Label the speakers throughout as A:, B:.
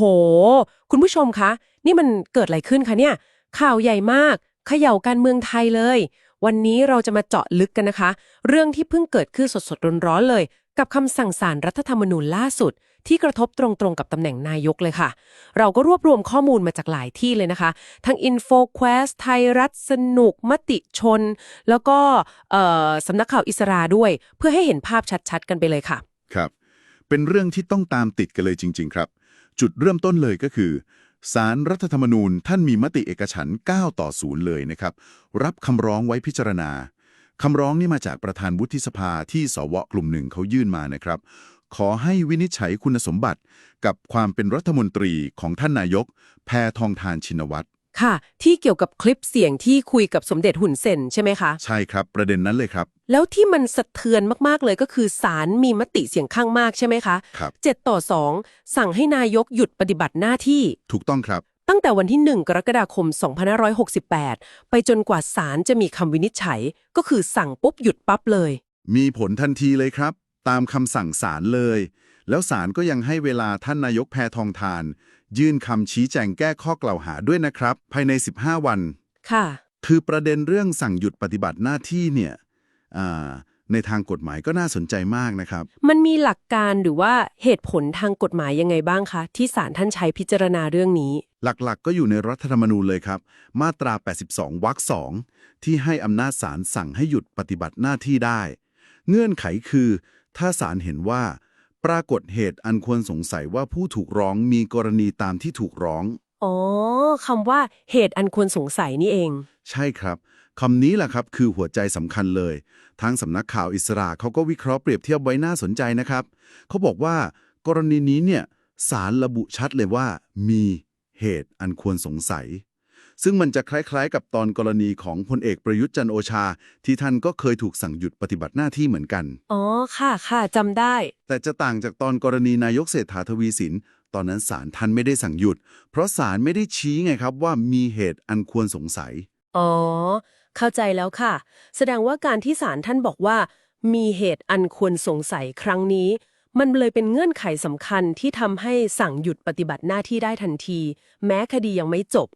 A: โห คุณผู้ชมคะ นี่มันเกิดอะไรขึ้นคะเนี่ย ข่าวใหญ่มากเขย่าการเมืองไทยเลย วันนี้เราจะมาเจาะลึกกันนะคะ เรื่องที่เพิ่งเกิดขึ้นสดๆร้อนๆเลย กับคำสั่งสารรัฐธรรมนูญล่าสุด ที่กระทบตรงๆกับตำแหน่งนายกเลยค่ะ เราก็รวบรวมข้อมูลมาจากหลายที่เลยนะคะ ทั้ง InfoQuest ไทยรัฐสนุก มติชน แล้วก็สำนักข่าวอิสราด้วย เพื่อให้เห็นภาพชัดๆ กันไปเลยค่ะ
B: ครับ เป็นเรื่องที่ต้องตามติดกันเลยจริง ๆ ครับ จุดเริ่มต้นเลยก็คือสารรัฐธรรมนูญท่านมีมติเอกฉันท์9ต่อศูนย์เลยนะครับ รับคำร้องไว้พิจารณาคำร้องนี่มาจากประธานวุฒิสภาที่สวกลุ่มหนึ่งเขายื่นมานะครับ ขอให้วินิจฉัยคุณสมบัติกับความเป็นรัฐมนตรีของท่านนายก แพทองทานชินวัตร
A: ค่ะ ที่เกี่ยวกับคลิปเสียงที่คุยกับสมเด็จหุ่นเซนใช่ไหมคะ
B: ใช่ครับ ประเด็นนั้นเลยครับ
A: แล้วที่มันสะเทือนมาก ๆ เลยก็คือศาลมีมติเสียงข้างมากใช่ไหมคะ
B: ครับ
A: 7ต่อ2สั่งให้นายกหยุดปฏิบัติหน้าที่
B: ถูกต้องครับ
A: ตั้งแต่วันที่ 1 กรกฎาคม 2568 ไปจนกว่าศาลจะมีคำวินิจฉัย ก็คือสั่งปุ๊บหยุดปั๊บเลย
B: มีผลทันทีเลยครับ ตามคำสั่งศาลเลย แล้วศาลก็ยังให้เวลาท่านนายกแพทองทาน ยื่นคำชี้แจงแก้ข้อกล่าวหาด้วยนะครับ ภายใน 15 วัน
A: ค่ะ
B: คือประเด็นเรื่องสั่งหยุดปฏิบัติหน้าที่เนี่ยอ่าในทางกฎหมายก็น่าสนใจมากนะครับ
A: มันมีหลักการหรือว่าเหตุผลทางกฎหมายยังไงบ้างคะ ที่ศาลท่านใช้พิจารณาเรื่องนี้
B: หลักๆก็อยู่ในรัฐธรรมนูญเลยครับ มาตรา 82 วรรคสองที่ให้อำนาจศาลสั่งให้หยุดปฏิบัติหน้าที่ได้ เงื่อนไขคือ ถ้าศาลเห็นว่า ปรากฏเหตุอันควรสงสัยว่าผู้ถูกร้องมีกรณีตามที่ถูกร้อง
A: อ๋อคำว่าเหตุอันควรสงสัยนี่เอง
B: ใช่ครับคำนี้แหละครับคือหัวใจสำคัญเลย ทางสำนักข่าวอิสราเขาก็วิเคราะห์เปรียบเทียบไว้น่าสนใจนะครับ เขาบอกว่ากรณีนี้เนี่ยสารระบุชัดเลยว่า มีเหตุอันควรสงสัย ซึ่งมันจะคล้ายๆ กับตอนกรณีของพลเอกประยุทธ์จันทร์โอชา ที่ท่านก็เคยถูกสั่งหยุดปฏิบัติหน้าที่เหมือนกัน
A: อ๋อ ค่ะค่ะจำได้
B: แต่จะต่างจากตอนกรณีนายกเศรษฐาทวีสิน ตอนนั้นศาลท่านไม่ได้สั่งหยุด เพราะศาลไม่ได้ชี้ไงครับว่ามีเหตุอันควรสงสัย
A: อ๋อ เข้าใจแล้วค่ะ แสดงว่าการที่ศาลท่านบอกว่า มีเหตุอันควรสงสัยครั้งนี้ มันเลยเป็นเงื่อนไขสำคัญที่ทำให้สั่งหยุดปฏิบัติหน้าที่ได้ทันที แม้คดียังไม่จบ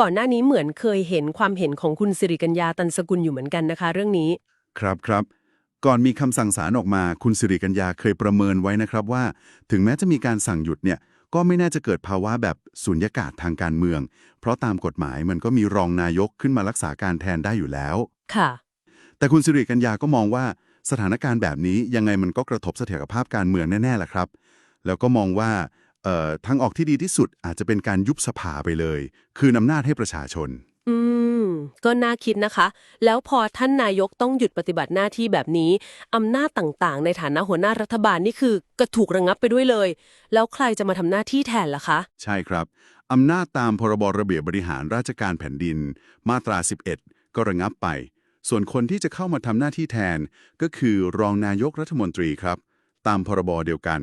A: ก่อนหน้านี้เหมือนเคยเห็นความเห็นของคุณสิริกัญญาตันสกุลอยู่เหมือนกันนะคะ เรื่องนี้
B: ครับครับ ก่อนมีคำสั่งศาลออกมาคุณสิริกัญญาเคยประเมินไว้นะครับว่า ถึงแม้จะมีการสั่งหยุดเนี่ยก็ไม่น่าจะเกิดภาวะแบบสุญญากาศทางการเมือง เพราะตามกฎหมายมันก็มีรองนายกขึ้นมารักษาการแทนได้อยู่แล้ว
A: ค่ะ
B: แต่คุณสิริกัญญาก็มองว่าสถานการณ์แบบนี้ยังไงมันก็กระทบเสถียรภาพการเมืองแน่ๆแหละครับ แล้วก็มองว่าเอ่อ ทางออกที่ดีที่สุดอาจจะเป็นการยุบสภาไปเลย คืนอำนาจให้ประชาชน
A: อืม ก็น่าคิดนะคะ แล้วพอท่านนายกต้องหยุดปฏิบัติหน้าที่แบบนี้ อำนาจต่างๆ ในฐานะหัวหน้ารัฐบาลนี่คือก็ถูกระงับไปด้วยเลย แล้วใครจะมาทำหน้าที่แทนล่ะคะ
B: ใช่ครับ อำนาจตามพรบระเบียบบริหารราชการแผ่นดิน มาตรา 11 ก็ระงับไป ส่วนคนที่จะเข้ามาทำหน้าที่แทน ก็คือรองนายกรัฐมนตรีครับ ตามพรบเดียวกัน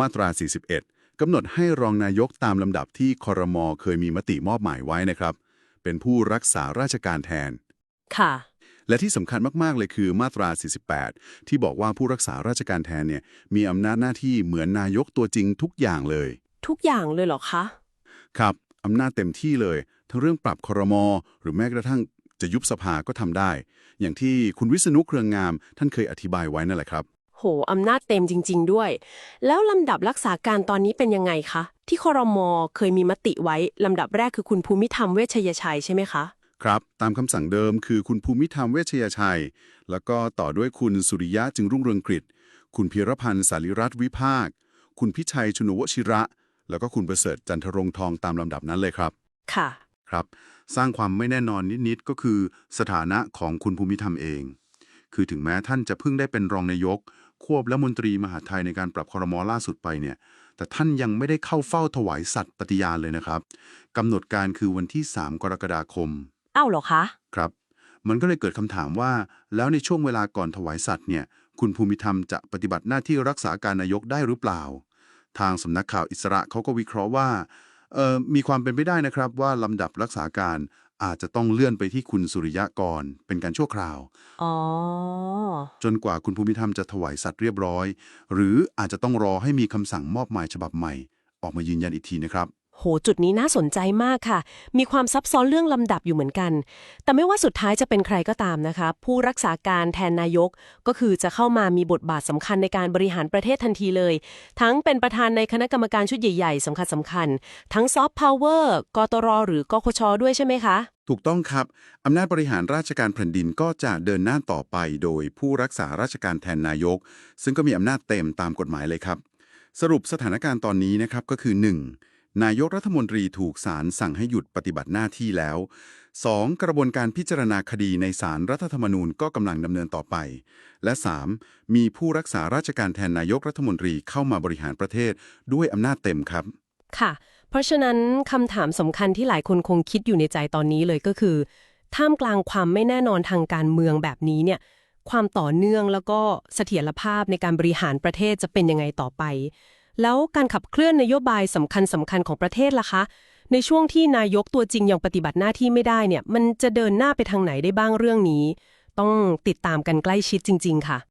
B: มาตรา 41 กำหนดให้รองนายกตามลำดับที่ครมเคยมีมติมอบหมายไว้นะครับ เป็นผู้รักษาราชการแทน
A: ค่ะ
B: และที่สำคัญมาก ๆ เลยคือมาตรา 48 ที่บอกว่าผู้รักษาราชการแทนเนี่ยมีอำนาจหน้าที่เหมือนนายกตัวจริงทุกอย่างเลย
A: ทุกอย่างเลยเหรอคะ
B: ครับอำนาจเต็มที่เลย ทั้งเรื่องปรับครมหรือแม้กระทั่งจะยุบสภาก็ทำได้ อย่างที่คุณวิษณุเครืองงาม ท่านเคยอธิบายไว้นั่นแหละครับ
A: โหอำนาจเต็มจริง ๆ ด้วย แล้วลำดับรักษาการตอนนี้เป็นยังไงคะ ที่ครมเคยมีมติไว้ ลำดับแรกคือคุณภูมิธรรมเวชยชัยใช่ไหมคะ
B: ครับ ตามคำสั่งเดิมคือคุณภูมิธรรมเวชยชัย แล้วก็ต่อด้วยคุณสุริยะจึงรุ่งเรืองกฤษคุณพีรพันธ์สาริรัตน์วิภาค คุณพิชัยชุนวชิระ แล้วก็คุณประเสริฐจันทรงค์ทองตามลำดับนั้นเลยครับ
A: ค่ะ
B: ครับ สร้างความไม่แน่นอนนิดๆก็คือสถานะของคุณภูมิธรรมเอง คือถึงแม้ท่านจะเพิ่งได้เป็นรองนายก ควบและมนตรีมหาดไทยในการปรับครมล่าสุดไปเนี่ย แต่ท่านยังไม่ได้เข้าเฝ้าถวายสัตย์ปฏิญาณเลยนะครับกำหนดการคือวันที่ 3 กรกฎาคม
A: เอ้าเหรอคะ
B: ครับ มันก็เลยเกิดคำถามว่า แล้วในช่วงเวลาก่อนถวายสัตย์เนี่ย คุณภูมิธรรมจะปฏิบัติหน้าที่รักษาการนายกได้หรือเปล่า ทางสำนักข่าวอิสระเขาก็วิเคราะห์ว่าเอ่อมีความเป็นไปได้นะครับว่าลำดับรักษาการ อาจจะต้องเลื่อนไปที่คุณสุริยะก่อนเป็นการชั่วคราว
A: อ๋อ
B: จนกว่าคุณภูมิธรรมจะถวายสัตย์เรียบร้อย หรืออาจจะต้องรอให้มีคำสั่งมอบหมายฉบับใหม่ ออกมายืนยันอีกทีนะครับ
A: โหจุดนี้น่าสนใจมากค่ะ มีความซับซ้อนเรื่องลำดับอยู่เหมือนกัน แต่ไม่ว่าสุดท้ายจะเป็นใครก็ตามนะคะ ผู้รักษาการแทนนายก ก็คือจะเข้ามามีบทบาทสำคัญในการบริหารประเทศทันทีเลย ทั้งเป็นประธานในคณะกรรมการชุดใหญ่ๆสำคัญสำคัญ ทั้งซอฟต์พาวเวอร์กตรหรือกคชด้วยใช่ไหมคะ
B: ถูกต้องครับ อำนาจบริหารราชการแผ่นดินก็จะเดินหน้าต่อไปโดยผู้รักษาราชการแทนนายก ซึ่งก็มีอำนาจเต็มตามกฎหมายเลยครับ สรุปสถานการณ์ตอนนี้นะครับก็คือ 1. นายกรัฐมนตรีถูกศาลสั่งให้หยุดปฏิบัติหน้าที่แล้ว 2. กระบวนการพิจารณาคดีในศาลรัฐธรรมนูญก็กำลังดำเนินต่อไป และ 3. มีผู้รักษาราชการแทนนายกรัฐมนตรีเข้ามาบริหารประเทศด้วยอำนาจเต็มครับ
A: ค่ะ เพราะฉะนั้นคำถามสำคัญที่หลายคนคงคิดอยู่ในใจตอนนี้เลยก็คือ ท่ามกลางความไม่แน่นอนทางการเมืองแบบนี้เนี่ยความต่อเนื่องแล้วก็เสถียรภาพในการบริหารประเทศจะเป็นยังไงต่อไป แล้วการขับเคลื่อนนโยบายสำคัญสำคัญของประเทศล่ะคะ ในช่วงที่นายกตัวจริงยังปฏิบัติหน้าที่ไม่ได้เนี่ย มันจะเดินหน้าไปทางไหนได้บ้างเรื่องนี้ ต้องติดตามกันใกล้ชิดจริง ๆ ค่ะ